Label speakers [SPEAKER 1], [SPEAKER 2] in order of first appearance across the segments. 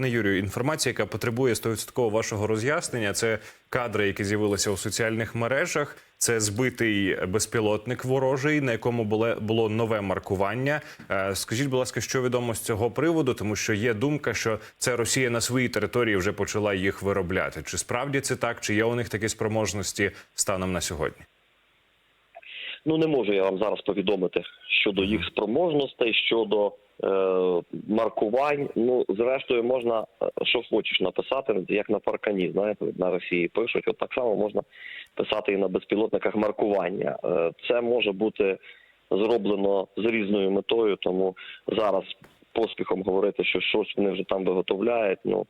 [SPEAKER 1] Пане Юрію, інформація, яка потребує 100% вашого роз'яснення, це кадри, які з'явилися у соціальних мережах. Це збитий безпілотник ворожий, на якому було, нове маркування. Е, Скажіть, будь ласка, що відомо з цього приводу, тому що є думка, що це Росія на своїй території вже почала їх виробляти. Чи справді це так? Чи є у них такі спроможності станом на сьогодні?
[SPEAKER 2] Ну не можу я вам зараз повідомити щодо їх спроможностей, щодо маркувань. Ну зрештою, можна е, що хочеш написати, як на паркані. Знаєте, на Росії пишуть. От так само можна писати і на безпілотниках маркування. Е, це може бути зроблено з різною метою, тому зараз поспіхом говорити, що щось вони вже там виготовляють. Ну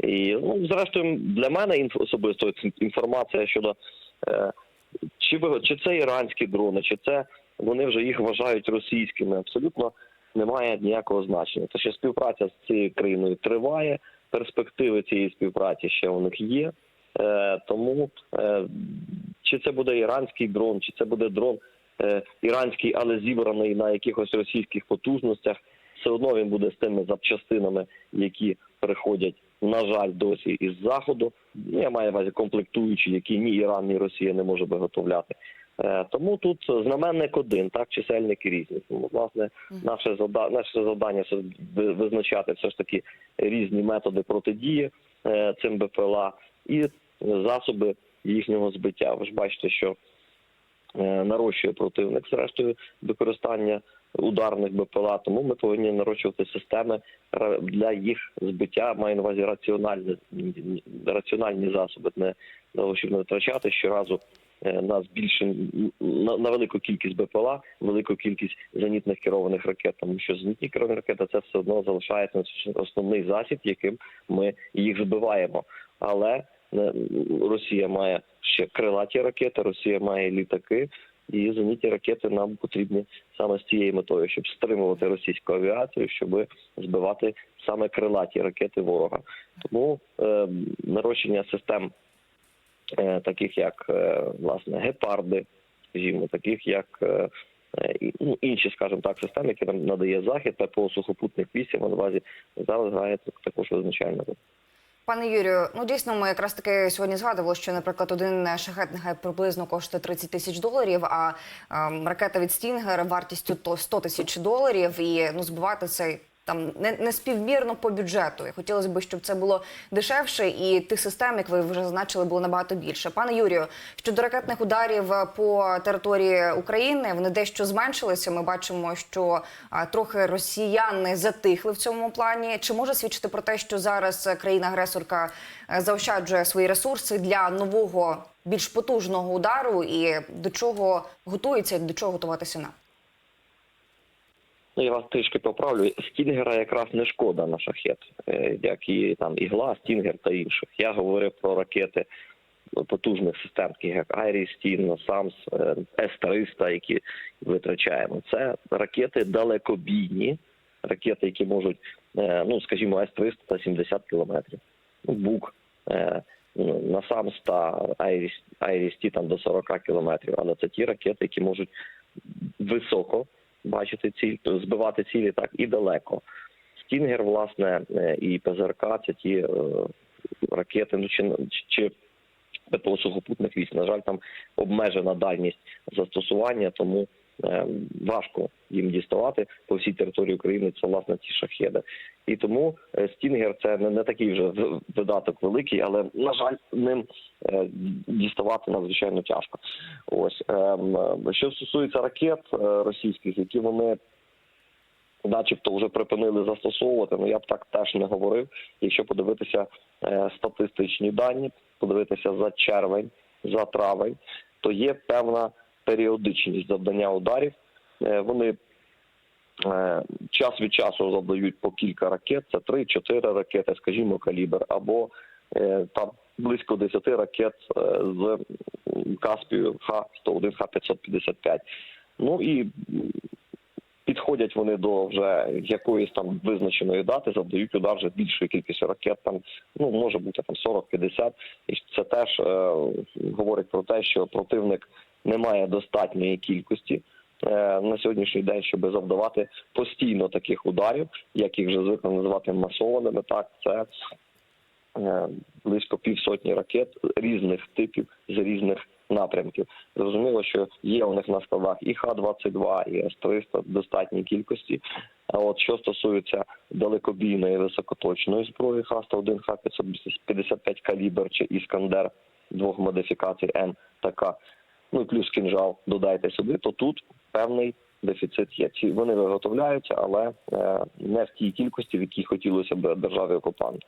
[SPEAKER 2] і ну зрештою для мене особисто інформація щодо. Е, чи чи це іранські дрони, чи це вони вже їх вважають російськими, абсолютно немає ніякого значення. Те, що співпраця з цією країною триває, перспективи цієї співпраці ще у них є. Е, тому е, чи це буде іранський дрон, чи це буде дрон е, іранський, але зібраний на якихось російських потужностях, все одно він буде з тими запчастинами, які приходять, на жаль, досі із заходу. Ну, Я маю на увазі комплектуючі, які ні Іран, ні Росія не може виготовляти. Е, Тому тут знаменник один, так чисельники різні. Тому власне наше завдання, наше завдання це визначати все ж таки різні методи протидії е, цим БПЛА і засоби їхнього збиття. Ви ж бачите, що е, нарощує противник зрештою використання ударних БПЛА, тому ми повинні нарощувати системи для їх збиття. Маю на увазі раціональні раціональні засоби, не щоб не витрачати щоразу е, на збільшення на, на велику кількість БПЛА, велику кількість зенітних керованих ракет, тому що зенітні керовані ракети це все одно залишається основний засіб, яким ми їх збиваємо. Але е, Росія має ще крилаті ракети, Росія має літаки. І зенітні ракети нам потрібні саме з цією метою, щоб стримувати російську авіацію, щоб збивати саме крилаті ракети ворога. Тому е, нарощення систем, таких як е, власне гепарди, скажімо, таких як е, е, ну, інші, скажімо так, системи, які нам надає захід ППО сухопутних військ, на увазі зараз грає також визначальну роль.
[SPEAKER 3] Пане Юрію, ну дійсно, ми якраз таки сьогодні згадували, що, наприклад, один шахет приблизно коштує 30 тисяч доларів, а ем, ракета від Стінгер вартістю то 100 тисяч доларів, і ну збивати це там не, не співмірно по бюджету. І хотілося б, щоб це було дешевше, і тих систем, як ви вже зазначили, було набагато більше. Пане Юрію, щодо ракетних ударів е, по території України, вони дещо зменшилися. Ми бачимо, що а, трохи росіяни затихли в цьому плані. Чи може свідчити про те, що зараз е, країна-агресорка е, заощаджує свої ресурси для нового більш потужного удару, і до чого готується, до чого готуватися нам?
[SPEAKER 2] Ну, я вас трішки поправлю. Стінгера якраз не шкода на шахет, е, як і там ігла, стінгер та інших. Я говорив про ракети потужних систем, таких як Айрістін, Самс, е, С-300, які витрачаємо. Це ракети далекобійні, ракети, які можуть, е, ну скажімо, С-300 та 70 кілометрів. Ну, Бук ну, на Самс та Айріс- Айрісті там до 40 кілометрів. Але це ті ракети, які можуть високо бачити ціль, збивати цілі так і далеко. Стінгер, власне, е, і ПЗРК це ті е, ракети, ну чи чи ПТО сухопутних військ. На жаль, там обмежена дальність застосування, тому важко їм діставати по всій території України. Це власне ці шахеди. І тому е, Стінгер це не, не такий вже видаток великий, але на жаль, ним е, діставати надзвичайно тяжко. Ось ем, е, що стосується ракет е, російських, які вони. Начебто вже припинили застосовувати. Ну я б так теж не говорив. Якщо подивитися е, статистичні дані, подивитися за червень, за травень, то є певна періодичність завдання ударів. Е, вони е, час від часу завдають по кілька ракет, це 3-4 ракети, скажімо, калібр, або е, там близько 10 ракет з Каспію Х-101, Х-555. Ну і підходять вони до вже якоїсь там визначеної дати, завдають удар вже більшої кількості ракет. Там ну може бути там 40-50. І це теж е, говорить про те, що противник не має достатньої кількості е, на сьогоднішній день, щоб завдавати постійно таких ударів, як їх вже звикли називати масованими. Так, це е, близько півсотні ракет різних типів з різних напрямків. Зрозуміло, що є у них на складах і Х-22, і С-300 в достатній кількості. А от що стосується далекобійної високоточної зброї Х-101, Х-555 калібр чи Іскандер двох модифікацій М та К, ну і плюс кінжал додайте сюди, то тут певний дефіцит є. Ці вони виготовляються, але е, не в тій кількості, в якій хотілося б державі окупанту.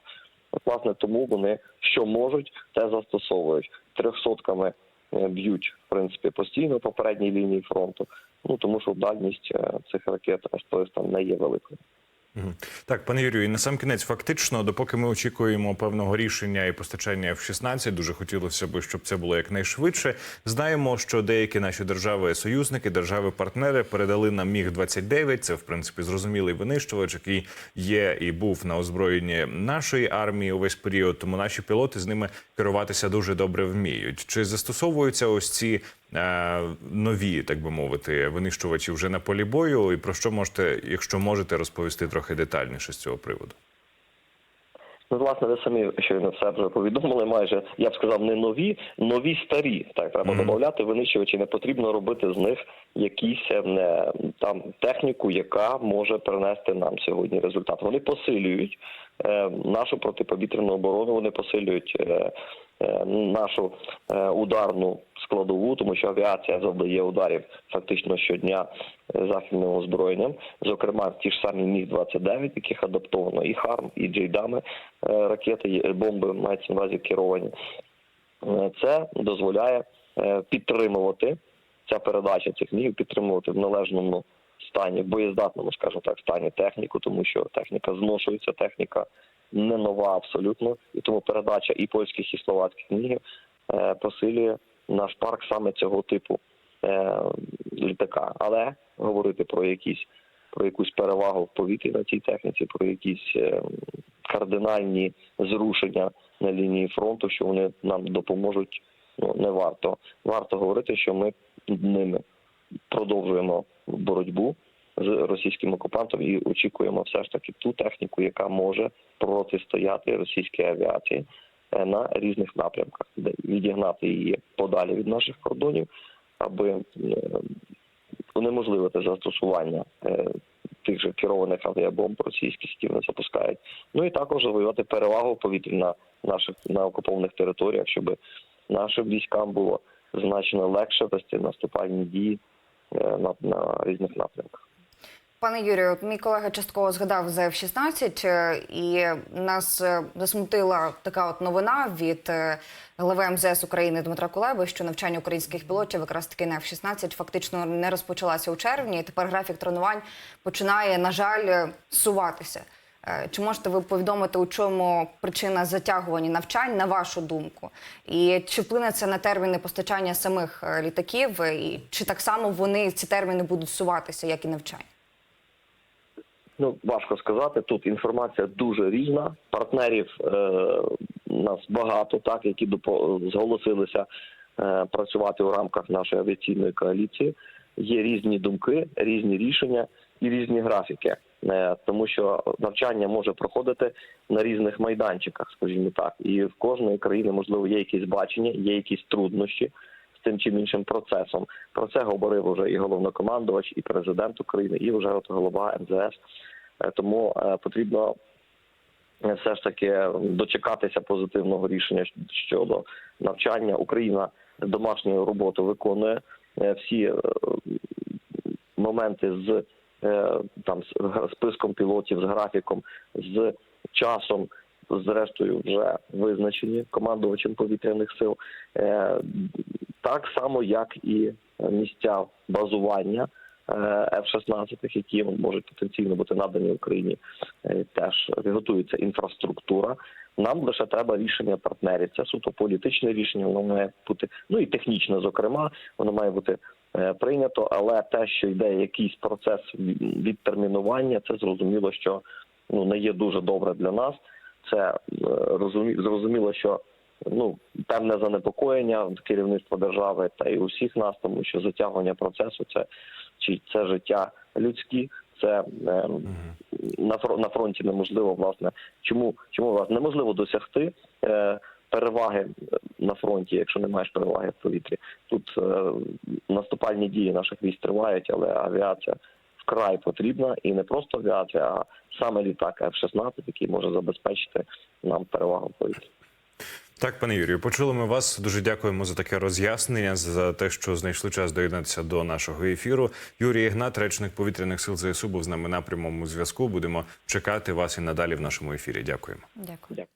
[SPEAKER 2] Власне, тому вони що можуть, те застосовують. Трьохсотками е, б'ють в принципі постійно по передній лінії фронту. Ну тому що дальність е, цих ракет С-300 не є великою.
[SPEAKER 1] Так, пане Юрію, і на сам кінець, фактично, допоки ми очікуємо певного рішення і постачання F-16, дуже хотілося б, щоб це було якнайшвидше. Знаємо, що деякі наші держави-союзники, держави-партнери передали нам міг 29 Це в принципі зрозумілий винищувач, який є і був на озброєнні нашої армії увесь період. Тому наші пілоти з ними керуватися дуже добре вміють. Чи застосовуються ось ці нові, так би мовити, винищувачі вже на полі бою? І про що можете, якщо можете, розповісти трохи детальніше з цього приводу?
[SPEAKER 2] Ну, власне, ви самі щойно все вже повідомили. Майже я б сказав, не нові, нові старі. Так треба
[SPEAKER 1] Мгм.
[SPEAKER 2] додати винищувачі. Не потрібно робити з них якісь е, там техніку, яка може принести нам сьогодні результат. Вони посилюють е, нашу протиповітряну оборону. Вони посилюють е, е, нашу е, ударну складову, тому що авіація завдає ударів фактично щодня е, західним озброєнням. Зокрема, ті ж самі міг 29 яких адаптовано і ХАРМ, і Джейдами е, ракети, бомби мається на увазі керовані. Е, Це дозволяє підтримувати ця передача цих міг, підтримувати в належному стані, в боєздатному, скажімо так, стані техніку, тому що техніка зношується, техніка не нова абсолютно, і тому передача і польських, і словацьких мігів посилює наш парк саме цього типу е, літака. Але говорити про якісь про якусь перевагу в повітрі на цій техніці, про якісь е, кардинальні зрушення на лінії фронту, що вони нам допоможуть. Ну не варто. Варто говорити, що ми ними продовжуємо боротьбу з російським окупантом і очікуємо все ж таки ту техніку, яка може протистояти російській авіації на різних напрямках, відігнати її подалі від наших кордонів, аби е, унеможливити застосування е, тих же керованих авіабомб російських, які вони запускають. Ну і також завоювати перевагу в повітрі на наших на окупованих територіях, щоб нашим військам було значно легше вести наступальні дії е, на, на різних напрямках.
[SPEAKER 3] Пане Юрію, мій колега частково згадав за F-16, е, і нас е, засмутила така от новина від е, глави МЗС України Дмитра Кулеби, що навчання українських пілотів якраз таки на F-16 фактично не розпочалася у червні. І тепер графік тренувань починає, на жаль, суватися. Чи можете ви повідомити, у чому причина затягування навчань, на вашу думку? І чи вплине це на терміни постачання самих літаків? І чи так само вони ці терміни будуть суватися, як і навчання?
[SPEAKER 2] Ну важко сказати. Тут інформація дуже різна. Партнерів е, нас багато, так які зголосилися е, працювати у рамках нашої авіаційної коаліції. Є різні думки, різні рішення і різні графіки, е, тому що навчання може проходити на різних майданчиках, скажімо так, і в кожної країни можливо є якісь бачення, є якісь труднощі з тим чи іншим процесом. Про це говорив вже і головнокомандувач, і президент України, і вже от голова МЗС. Е, Тому е, потрібно е, все ж таки дочекатися позитивного рішення щодо навчання. Україна домашню роботу виконує всі моменти з там з списком пілотів, з графіком, з часом. Зрештою, вже визначені командувачем повітряних сил, так само як і місця базування е, F-16, які можуть потенційно бути надані Україні, е, теж готується інфраструктура. Нам лише треба рішення партнерів. Це суто політичне рішення, воно має бути ну і технічне, зокрема, воно має бути е, прийнято. Але те, що йде якийсь процес відтермінування, це зрозуміло, що ну не є дуже добре для нас. Це е, розумі- зрозуміло, що ну певне занепокоєння керівництва держави та й усіх нас, тому що затягування процесу це чи це життя людські, це е, на на фронті неможливо власне. Чому чому власне неможливо досягти е, переваги на фронті, якщо не маєш переваги в повітрі? Тут е, наступальні дії наших військ тривають, але авіація вкрай потрібна, і не просто авіація, а саме літак F-16, який може забезпечити нам перевагу в повітрі.
[SPEAKER 1] Так, пане Юрію, почули ми вас. Дуже дякуємо за таке роз'яснення, за те, що знайшли час доєднатися до нашого ефіру. Юрій Ігнат, речник повітряних сил ЗСУ, був з нами на прямому зв'язку. Будемо чекати вас і надалі в нашому ефірі. Дякуємо.
[SPEAKER 3] Дякую.
[SPEAKER 2] Дякую.